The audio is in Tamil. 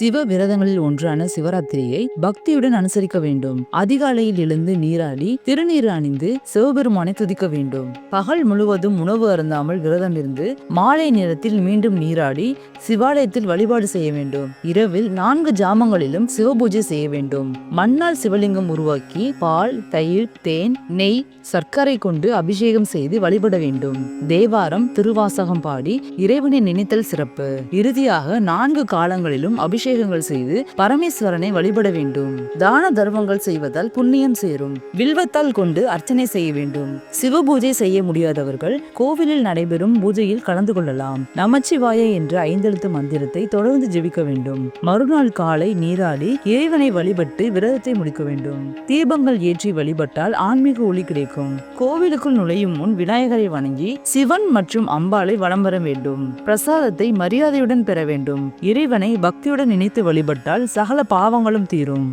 சிவ விரதங்களில் ஒன்றான சிவராத்திரியை பக்தியுடன் அனுசரிக்க வேண்டும். அதிகாலையில் எழுந்து நீராடி திருநீர் அணிந்து சிவபெருமானை துதிக்க வேண்டும். பகல் முழுவதும் உணவு அருந்தாமல் விரதம் இருந்து மாலை நேரத்தில் மீண்டும் நீராடி சிவாலயத்தில் வழிபாடு செய்ய வேண்டும். இரவில் நான்கு ஜாமங்களிலும் சிவபூஜை செய்ய வேண்டும். மண்ணால் சிவலிங்கம் உருவாக்கி பால் தயிர் தேன் நெய் சர்க்கரை கொண்டு அபிஷேகம் செய்து வழிபட வேண்டும். தேவாரம் திருவாசகம் பாடி இறைவனை நினைத்தல் சிறப்பு. இறுதியாக நான்கு காலங்களிலும் அபிஷேகங்கள் செய்து பரமேஸ்வரனை வழிபட வேண்டும். தான தர்மங்கள் செய்வதால் புண்ணியம் சேரும். வில்வத்தால் கொண்டு அர்ச்சனை செய்ய வேண்டும். சிவ பூஜை செய்ய முடியாதவர்கள் கோவிலில் நடைபெறும் பூஜையில் கலந்து கொள்ளலாம். நமச்சிவாய என்ற ஐந்தெழுத்து மந்திரத்தை தொடர்ந்து ஜெபிக்க வேண்டும். மறுநாள் காலை நீராடி இறைவனை வழிபட்டு விரதத்தை முடிக்க வேண்டும். தீபங்கள் ஏற்றி வழிபட்டால் ஆன்மீக ஒளி கிடைக்கும். கோவிலுக்குள் நுழையும் முன் விநாயகரை வணங்கி சிவன் மற்றும் அம்பாளை வலம் வர வேண்டும். பிரசாதத்தை மரியாதையுடன் பெற வேண்டும். இறைவனை பக்தியுடன் நினைத்து வழிபட்டால் சகல பாவங்களும் தீரும்.